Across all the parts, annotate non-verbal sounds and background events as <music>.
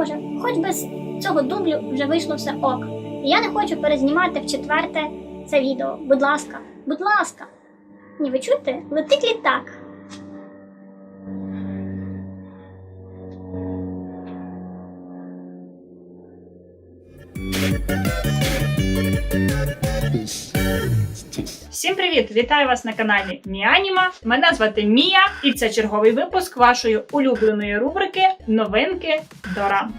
Боже, хоч би з цього дублю вже вийшло все ок. І я не хочу перезнімати в четверте це відео. Будь ласка, будь ласка. Ні, ви чуєте? Летить літак. Всім привіт! Вітаю вас на каналі Міаніма. Мене звати Мія, і це черговий випуск вашої улюбленої рубрики Новинки Дорам.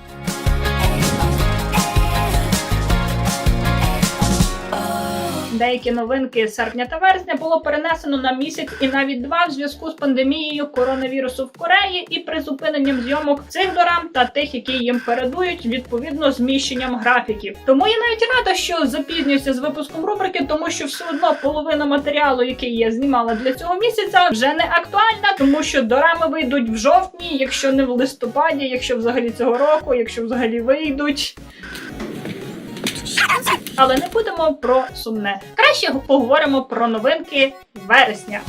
Деякі новинки серпня та вересня було перенесено на місяць і навіть два в зв'язку з пандемією коронавірусу в Кореї і призупиненням зйомок цих дорам та тих, які їм передують, відповідно зміщенням графіків. Тому я навіть рада, що запізнююся з випуском рубрики, тому що все одно половина матеріалу, який я знімала для цього місяця, вже не актуальна, тому що дорами вийдуть в жовтні, якщо не в листопаді, якщо взагалі цього року, якщо взагалі вийдуть. Але не будемо про сумне. Краще поговоримо про новинки вересня.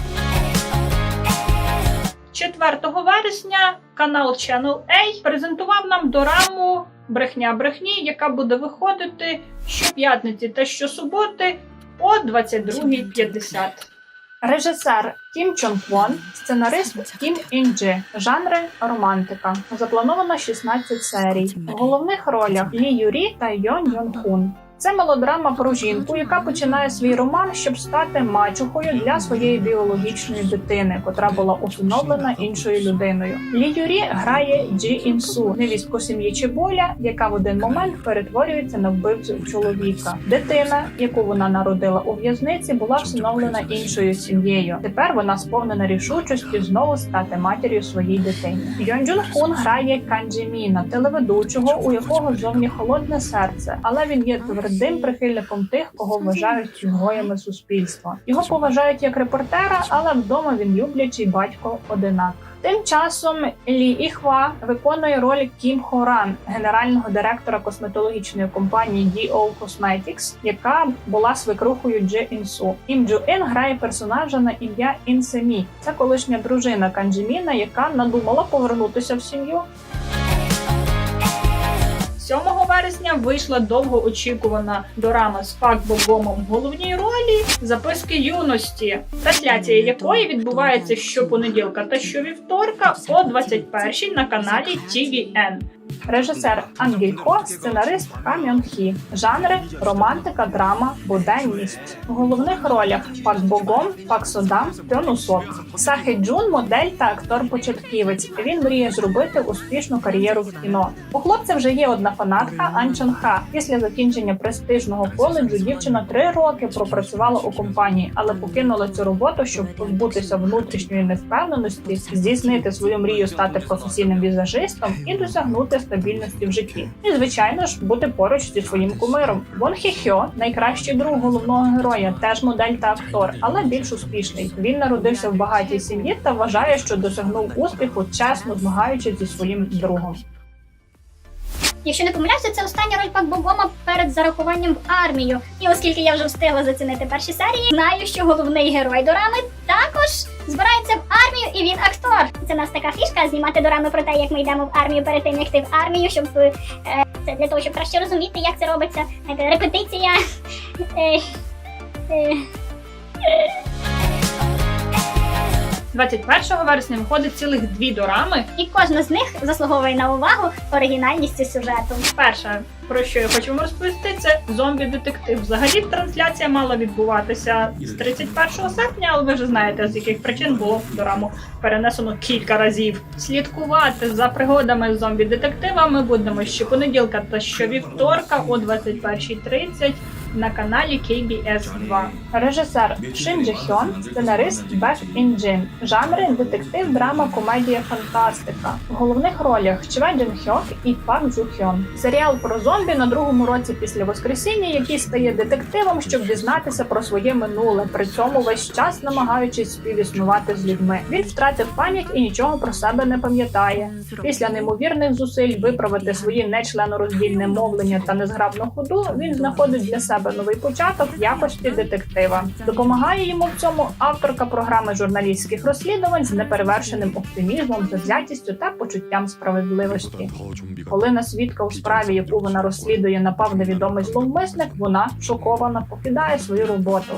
4 вересня канал Channel A презентував нам дораму Брехня брехні, яка буде виходити щоп'ятниці та щосуботи о 22.50. Режисер Кім Чон Вон, сценарист Кім Ін Джи, жанри романтика. Заплановано 16 серій. В головних ролях Лі Юрі та Йон Йон Хун. Це мелодрама про жінку, яка починає свій роман, щоб стати мачухою для своєї біологічної дитини, котра була усиновлена іншою людиною. Лі Юрі грає Джі Інсу, невістку сім'ї Чеболя, яка в один момент перетворюється на вбивцю чоловіка. Дитина, яку вона народила у в'язниці, була всиновлена іншою сім'єю. Тепер вона сповнена рішучості знову стати матір'ю своїй дитині. Йон Джун Хун грає Канджі Міна, телеведучого, у якого зовні холодне серце, але він є твердим прихильником тих, кого вважають изгоями суспільства. Його поважають як репортера, але вдома він люблячий батько одинак. Тим часом Лі Іхва виконує роль Кім Хоран, генерального директора косметологічної компанії DO Cosmetics, яка була свекрухою Дже Інсу. Ім Джу Ін грає персонажа на ім'я Ін Семі. Це колишня дружина Канджіміна, яка надумала повернутися в сім'ю. 7 вересня вийшла довгоочікувана дорама з Пак Богомом в головній ролі записки юності, трансляція якої відбувається щопонеділка та щовівторка о 21 на каналі TVN. Режисер Ангель Хо, сценарист Ха Мьон Хі. Жанри романтика, драма, буденність. У головних ролях Пак Богом, Пак Содам, Пьон. Сахі Джун, модель та актор-початківець. Він мріє зробити успішну кар'єру в кіно. У хлопця вже є одна фанатка Ан Ха. Після закінчення престижного коледжу дівчина три роки пропрацювала у компанії, але покинула цю роботу, щоб позбутися внутрішньої невпевненості, здійснити свою мрію стати професійним візажистом і досягнути стабільності в житті. І звичайно ж бути поруч зі своїм кумиром. Вон Хьо, найкращий друг головного героя, теж модель та актор, але більш успішний. Він народився в багатій сім'ї та вважає, що досягнув успіху, чесно змагаючись зі своїм другом. Якщо не помиляюся, це остання роль Пак Богома перед зарахуванням в армію. І оскільки я вже встигла зацінити перші серії, знаю, що головний герой дорами також збирається в армію, і він актор. Це нас така фішка знімати дорами про те, як ми йдемо в армію перед тим, як ти в армію, щоб е, це для того, щоб краще розуміти, як це робиться. Репетиція. Е, е, 21 вересня виходить цілих дві дорами. і кожна з них заслуговує на увагу оригінальністю сюжету. Перше, про що я хочу вам розповісти, це зомбі-детектив. Взагалі трансляція мала відбуватися з 31 серпня, але ви вже знаєте, з яких причин було дораму перенесено кілька разів. Слідкувати за пригодами з зомбі-детективами будемо щопонеділка та щовівторка о 21.30 на каналі KBS 2. Режисер Шин Джи Хьон, сценарист Бек Ін Джин. Жанри детектив, драма, комедія, фантастика. В головних ролях Чве Джин Хьок і Пак Джу Хьон. Серіал про зомбі на другому році після воскресіння, який стає детективом, щоб дізнатися про своє минуле, при цьому весь час намагаючись співіснувати з людьми. Він втратив пам'ять і нічого про себе не пам'ятає. Після неймовірних зусиль виправити свої нечленороздільне мовлення та незграбну ходу він знаходить для себе себе новий початок в якості детектива. Допомагає йому в цьому авторка програми журналістських розслідувань з неперевершеним оптимізмом, завзятістю та почуттям справедливості. Коли на свідка у справі, яку вона розслідує, напав невідомий зловмисник, вона шокована покидає свою роботу.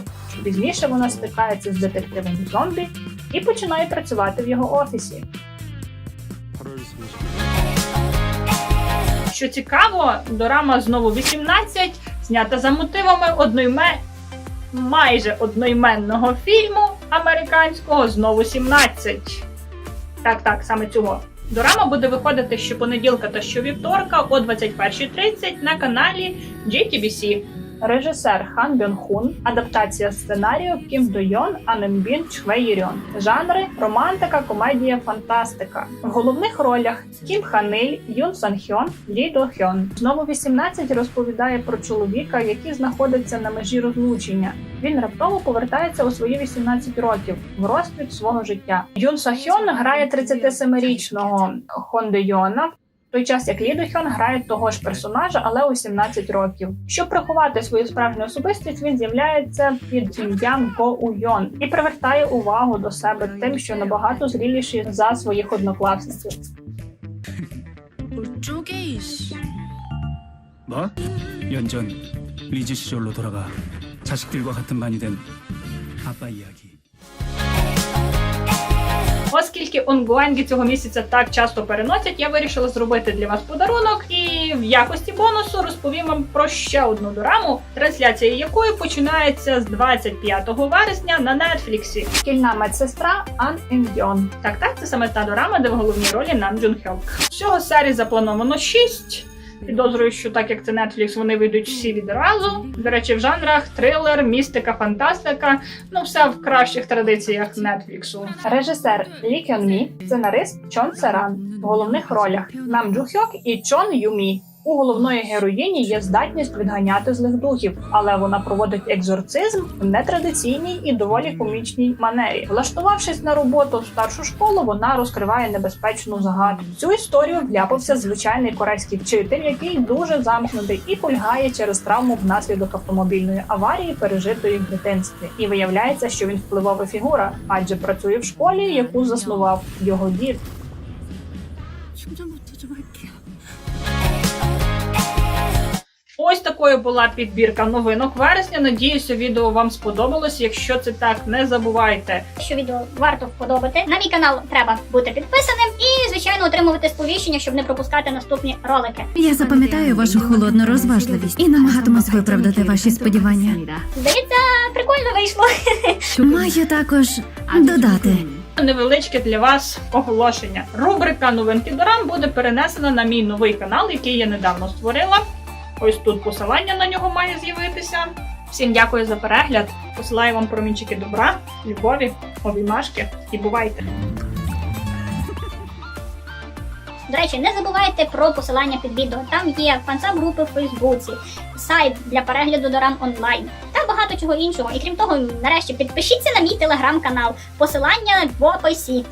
Пізніше вона стикається з детективом зомбі і починає працювати в його офісі. Що цікаво, дорама знову 18, знята за мотивами одноіме... майже одноіменного фільму американського знову 17. Так, так, саме цього. Дорама буде виходити щопонеділка та щовівторка о 21.30 на каналі JTBC. Режисер Хан Бьон Хун, адаптація сценарію Кім До Йон, Анембін Чхвеїрьон. Жанри романтика, комедія, фантастика. В головних ролях Кім Ханиль, Юн Сан Хьон, Лі До Хьон. Знову 18 розповідає про чоловіка, який знаходиться на межі розлучення. Він раптово повертається у свої 18 років в розквіт свого життя. Юн Са Хьон грає 37-річного Хон Де Йона, в той час як Лі До Хьон грає того ж персонажа, але у 17 років. Щоб приховати свою справжню особистість, він з'являється під ім'ям Го Уйон і привертає увагу до себе тим, що набагато зріліший за своїх однокласників. 쪽에 뭐? 연전 리즈 시절로 돌아가 자식들과 같은 반이 된 아빠 이야기. Оскільки онгоенги цього місяця так часто переносять, я вирішила зробити для вас подарунок і в якості бонусу розповім вам про ще одну дораму, трансляція якої починається з 25 вересня на Нетфліксі. Шкільна медсестра Ан Індьон. Так, так, це саме та дорама, де в головній ролі Нам Джун Хьок. Всього серій заплановано 6. Підозрюю, що так як це Netflix, вони вийдуть всі відразу. До речі, в жанрах трилер, містика, фантастика. Ну, все в кращих традиціях Нетфліксу. Режисер Лі Кьон Мі, сценарист Чон Серан. В головних ролях Нам Джухьок і Чон Юмі. У головної героїні є здатність відганяти злих духів, але вона проводить екзорцизм в нетрадиційній і доволі комічній манері. Влаштувавшись на роботу в старшу школу, вона розкриває небезпечну загадку. Цю історію вляпався звичайний корейський вчитель, який дуже замкнутий і полягає через травму внаслідок автомобільної аварії, пережитої в дитинстві. І виявляється, що він впливова фігура, адже працює в школі, яку заснував його дід. Ось такою була підбірка новинок вересня. Надіюся, відео вам сподобалось. Якщо це так, не забувайте. Що відео варто вподобати. На мій канал треба бути підписаним і, звичайно, отримувати сповіщення, щоб не пропускати наступні ролики. Я запам'ятаю вашу холодну розважливість і намагатимусь виправдати ваші сподівання. Здається, прикольно вийшло. <laughs> Маю також додати. Невеличке для вас оголошення. Рубрика новинки Дорам буде перенесена на мій новий канал, який я недавно створила. Ось тут посилання на нього має з'явитися. Всім дякую за перегляд. Посилаю вам промінчики добра, любові, обіймашки і бувайте! До речі, не забувайте про посилання під відео. Там є фансаб-групи в Фейсбуці, сайт для перегляду дорам онлайн та багато чого іншого. І крім того, нарешті підпишіться на мій телеграм-канал. Посилання в описі.